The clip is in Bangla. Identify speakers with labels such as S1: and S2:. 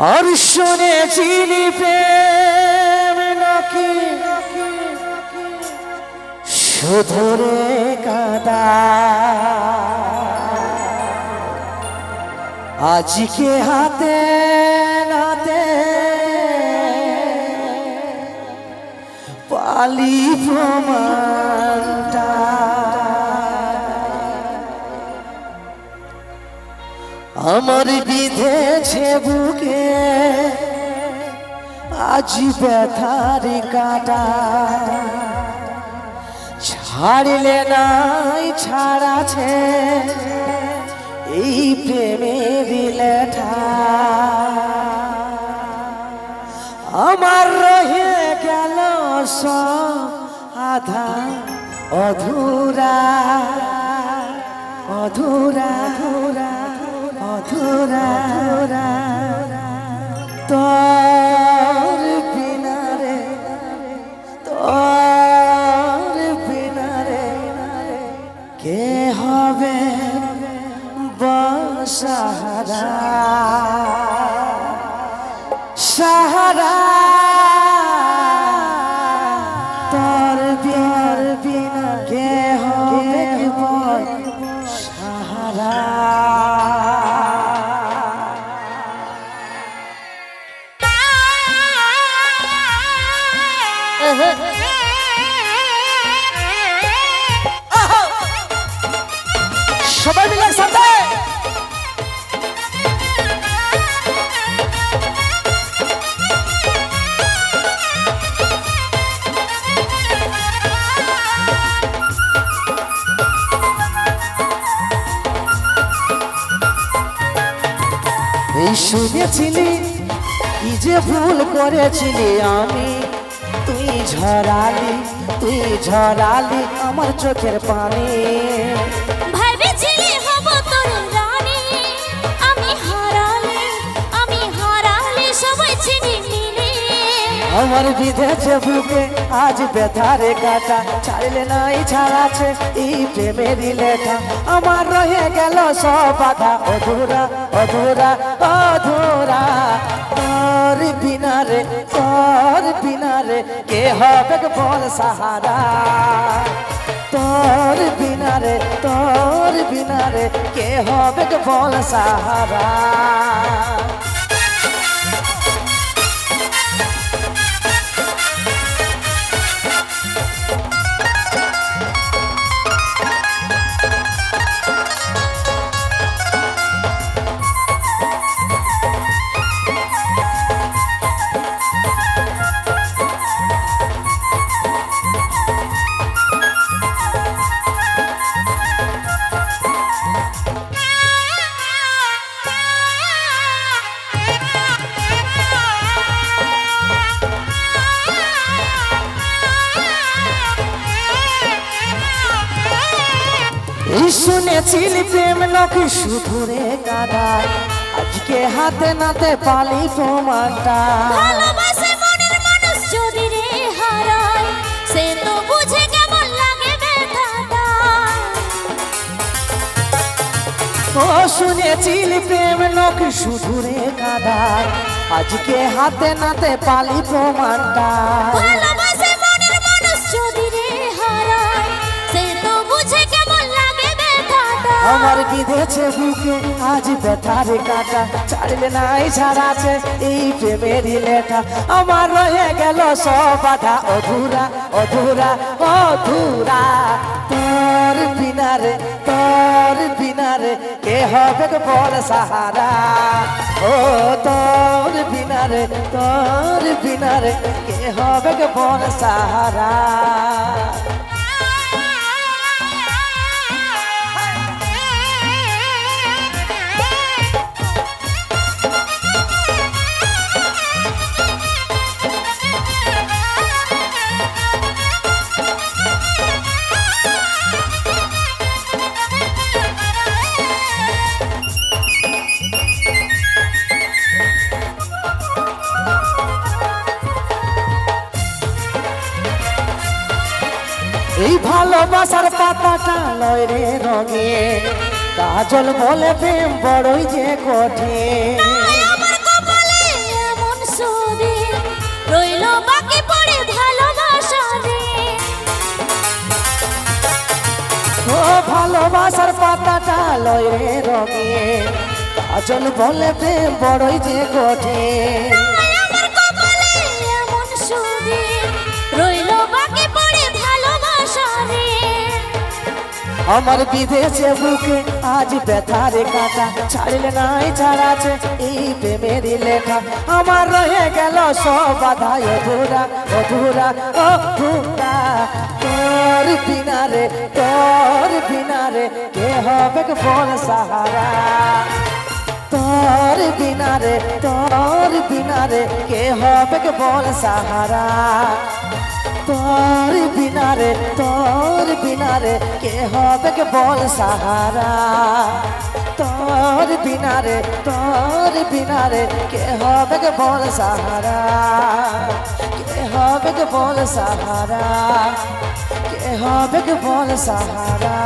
S1: আর শুনেছিলি প্রেম নাকি? শুধরে কাদা। আজকে হাতে নাতে পালি প্রমাণটা। আমার বিধেছে বুকে। আজ ব্যথার কাটা। ছাড়লে নাই ছাড়াছে, এই প্রেমের লেঠা আমার রহে গেল আধা অধুরা অধুরা অধুরা। কে হবে বসাহারা? সাহারা। তোর বিয়ার বিনা কে হবে সাহারা সবাই মিলে একসাথে। এই শুনেছিলি, কি যে ভুল করেছিলি আমি? তুই ঝরালি তুই ঝরালি আমার চোখের পানি। আমার বিধেছে বুকে আজ ব্যথারে কাটা ছাড়লে নাই ছাড়াছে, এই প্রেমেরই লেখা আমার রয়ে গেল সব বাধা। অধুরা অধুরা অধুরা, তোর বিনারে তোর বিনারে কে হবে বল সাহারা? তোর বিনারে তোর বিনারে কে হবে বল সাহারা? শুনেছিলি প্রেম নাকি শুধুরে কাদা আজকে হাতে নাতে পালি প্রমাণটা
S2: ভালোবাসে মনের মানুষ যদি রে হারায় সে তো বুঝে কেমন লাগে ব্যথাটা।
S1: ও শুনেছিলি প্রেম নাকি শুধুরে কাদা আজকে হাতে নাতে পালি প্রমাণটা আমার বিধেছে বুকে, আজ ব্যথার কাটা। ছাড়লে নাই ছাড়াছে এই প্রেমেরই লেখা আমার রয়ে গেল সব বাধা, অধুরা অধুরা অধুরা। তোর বিনারে তোর বিনারে কে হবে বল সাহারা? ও তোর বিনারে তোর বিনারে কে হবে বল সাহারা? এই ভালোবাসার পাতাটা লয় রে রঙে কাজল বলে প্রেম বড়ই যে কঠিন।
S2: ও
S1: ভালোবাসার পাতাটা লয় রে রঙে কাজল বলে প্রেম বড়ই যে কঠিন।
S2: আমার
S1: বিদেশে বুকে আজ ব্যথারে কাটা। ছাড়লে নাই ছাড়াছে এই প্রেমেরই লেখা। আমার রয়ে গেল সব বাধায় অধুরা অধুরা অধুরা। তোর বিনারে তোর বিনারে কে হবে বল সাহারা? তোর বিনারে তোর বিনারে কে হবে বল সাহারা? তোর বিনারে তোর বিনারে কে হবে কে বল সাহারা? তোর বিনারে তোর বিনারে কে হবে কে বল সাহারা? কে হবে কে বল সাহারা? কে হবে কে বল সাহারা?